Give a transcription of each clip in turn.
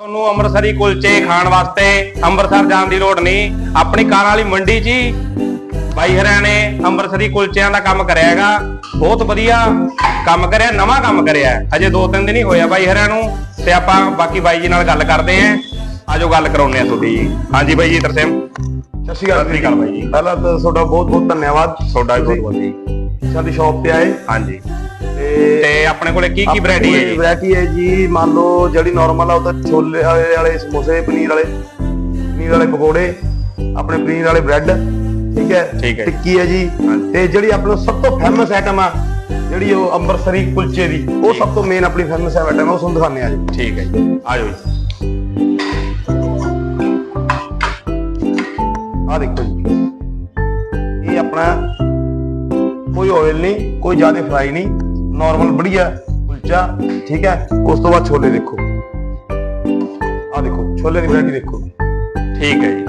ਤੁਹਾਨੂੰ ਅੰਮ੍ਰਿਤਸਰੀ ਕੁਲਚੇ ਖਾਣ ਵਾਸਤੇ ਅੰਮ੍ਰਿਤਸਰ ਜਾਣ ਦੀ ਲੋੜ ਨਹੀਂ। ਆਪਣੀ ਕਾਰ ਵਾਲੀ ਮੰਡੀ 'ਚ ਹੀ ਬਾਈ ਹਰਿਆਂ ਨੇ ਅੰਮ੍ਰਿਤਸਰੀ ਕੁਲਚਿਆਂ ਦਾ ਕੰਮ ਕਰਿਆ ਹੈਗਾ। ਬਹੁਤ ਵਧੀਆ ਕੰਮ ਕਰਿਆ ਨਵਾਂ ਕੰਮ ਕਰਿਆ। ਅਜੇ ਦੋ ਤਿੰਨ ਦਿਨ ਹੀ ਹੋਇਆ ਬਾਈ ਹਰਿਆਂ ਨੂੰ ਤੇ ਆਪਾਂ ਬਾਕੀ ਬਾਈ ਜੀ ਨਾਲ ਗੱਲ ਕਰਦੇ ਆਂ। ਆਜੋ ਗੱਲ ਕਰਾਉਂਦੇ ਆ ਤੁਹਾਡੀ ਜੀ। ਹਾਂਜੀ ਬਾਈ ਜੀ ਤਰਸੇਮ। ਸਤਿ ਸ਼੍ਰੀ ਅਕਾਲ ਜੀ। ਪਹਿਲਾਂ ਤਾਂ ਤੁਹਾਡਾ ਬਹੁਤ ਬਹੁਤ ਧੰਨਵਾਦ। ਤੁਹਾਡਾ ਬਹੁਤ ਵਧੀਆ ਜੀ। ਸਾਡੀ ਸ਼ਾਪ ਤੇ ਆਏ। ਹਾਂਜੀ। ਤੇ ਆਪਣੇ ਕੋਲੇ ਕੀ ਕੀ ਵੈਰਾਈਟੀ ਹੈ ਜੀ? ਵੈਰਾਈਟੀ ਹੈ ਜੀ ਮੰਨ ਲਓ ਜਿਹੜੀ ਨਾਰਮਲ ਆ ਉਹ ਤਾਂ ਛੋਲੇ ਵਾਲੇ ਸਮੋਸੇ ਪਨੀਰ ਵਾਲੇ ਪਨੀਰ ਵਾਲੇ ਪਕੌੜੇ ਆਪਣੇ ਪਨੀਰ ਵਾਲੇ ਬ੍ਰੈਡ ਠੀਕ ਹੈ। ਟਿੱਕੀ ਹੈ ਜੀ। ਤੇ ਜਿਹੜੀ ਆਪਣੀ ਸਭ ਤੋਂ ਫੇਮਸ ਆਈਟਮ ਆ ਜਿਹੜੀ ਉਹ ਅੰਮ੍ਰਿਤਸਰੀ ਕੁਲਚੇ ਦੀ ਉਹ ਸਭ ਤੋਂ ਮੇਨ ਆਪਣੀ ਫੇਮਸ ਆਈਟਮ ਹੈ ਉਹ ਤੁਹਾਨੂੰ ਦਿਖਾਉਂਦੇ ਆ ਜੀ। ਠੀਕ ਹੈ ਜੀ। ਆਜੋ ਜੀ। ਆ ਦੇਖੋ ਜੀ। ਇਹ ਆਪਣਾ ਕੋਈ ਆਇਲ ਨਹੀਂ ਕੋਈ ਜ਼ਿਆਦਾ ਫਰਾਈ ਨਹੀਂ। ਨਾਰਮਲ ਬੜੀਆ ਕੁਲਚਾ ਠੀਕ ਹੈ? ਉਸ ਤੋਂ ਬਾਅਦ ਛੋਲੇ ਦੇਖੋ। ਆ ਦੇਖੋ ਛੋਲੇ ਦੀ ਵੈਰਾਈਟੀ ਦੇਖੋ। ਠੀਕ ਹੈ ਜੀ।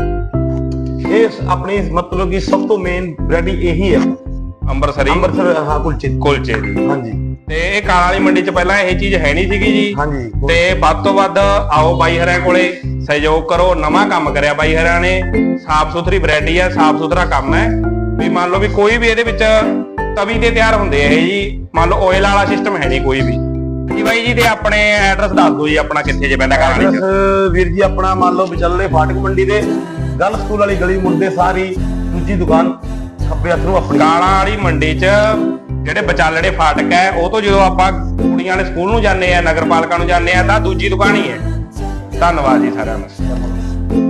ਇਹ ਆਪਣੀ ਮਤਲਬ ਕਿ ਸਭ ਤੋਂ ਮੇਨ ਵੈਰਾਈਟੀ ਇਹੀ ਹੈ। ਅੰਮ੍ਰਿਤਸਰੀ? ਅੰਮ੍ਰਿਤਸਰ ਹਾਂ ਕੁਲਚੇ। ਕੁਲਚੇ ਦੀ। ਹਾਂਜੀ। ਤੇ ਇਹ ਕਾਰ ਵਾਲੀ ਮੰਡੀ 'ਚ ਪਹਿਲਾਂ ਇਹ ਚੀਜ਼ ਹੈ ਨਹੀਂ ਸੀਗੀ ਜੀ। ਹਾਂਜੀ। ਤੇ ਵੱਧ ਤੋਂ ਵੱਧ ਆਓ ਬਾਈ ਹਰਿਆਂ ਕੋਲੇ ਸਹਿਯੋਗ ਕਰੋ ਨਵਾਂ ਕੰਮ ਕਰਿਆ ਬਾਈ ਹਰਿਆਂ ਨੇ। ਸਾਫ਼ ਸੁਥਰੀ ਵੈਰਾਈਟੀ ਹੈ ਸਾਫ਼ ਸੁਥਰਾ ਕੰਮ ਹੈ। ਵੀ ਮੰਨ ਲਓ ਵੀ ਕੋਈ ਵੀ ਇਹਦੇ ਵਿੱਚ ਤਵੀ ਤੇ ਤਿਆਰ ਹੁੰਦੇ ਆ ਇਹ ਜੀ। ਮੰਨ ਲਓ ਆਇਲ ਵਾਲਾ ਸਿਸਟਮ ਹੈ ਨਹੀਂ ਕੋਈ ਵੀ। ਜੀ ਬਾਈ ਜੀ ਤੇ ਆਪਣੇ ਐਡਰੈਸ ਦੱਸ ਦਿਓ ਜੀ ਆਪਣਾ ਕਿੱਥੇ ਜੇ ਪੈਂਦਾ ਕਾਰ ਵਾਲੀ 'ਚ ਐਡਰੈਸ ਵੀਰ ਜੀ ਆਪਣਾ ਮੰਨ ਲਓ ਵਿਚਾਲੇ ਫਾਟਕ ਮੰਡੀ ਦੇ ਗੱਲ ਸਕੂਲ ਵਾਲੀ ਗਲੀ ਮੁੜਦੇ ਸਾਰੀ ਦੂਜੀ ਦੁਕਾਨ ਖੱਬੇ ਹੱਥ ਨੂੰ ਆਪਣੀ। ਕਾਲਾਂ ਵਾਲੀ ਮੰਡੀ 'ਚ ਜਿਹੜੇ ਵਿਚਾਲੜੇ ਫਾਟਕ ਹੈ ਉਹ ਤੋਂ ਜਦੋਂ ਆਪਾਂ ਕੁੜੀਆਂ ਵਾਲੇ ਸਕੂਲ ਨੂੰ ਜਾਂਦੇ ਆ ਨਗਰਪਾਲਿਕਾ ਨੂੰ ਜਾਂਦੇ ਆ ਤਾਂ ਦੂਜੀ ਦੁਕਾਨ ਹੀ ਹੈ। ਧੰਨਵਾਦ ਜੀ ਸਾਰਿਆਂ ਦਾ।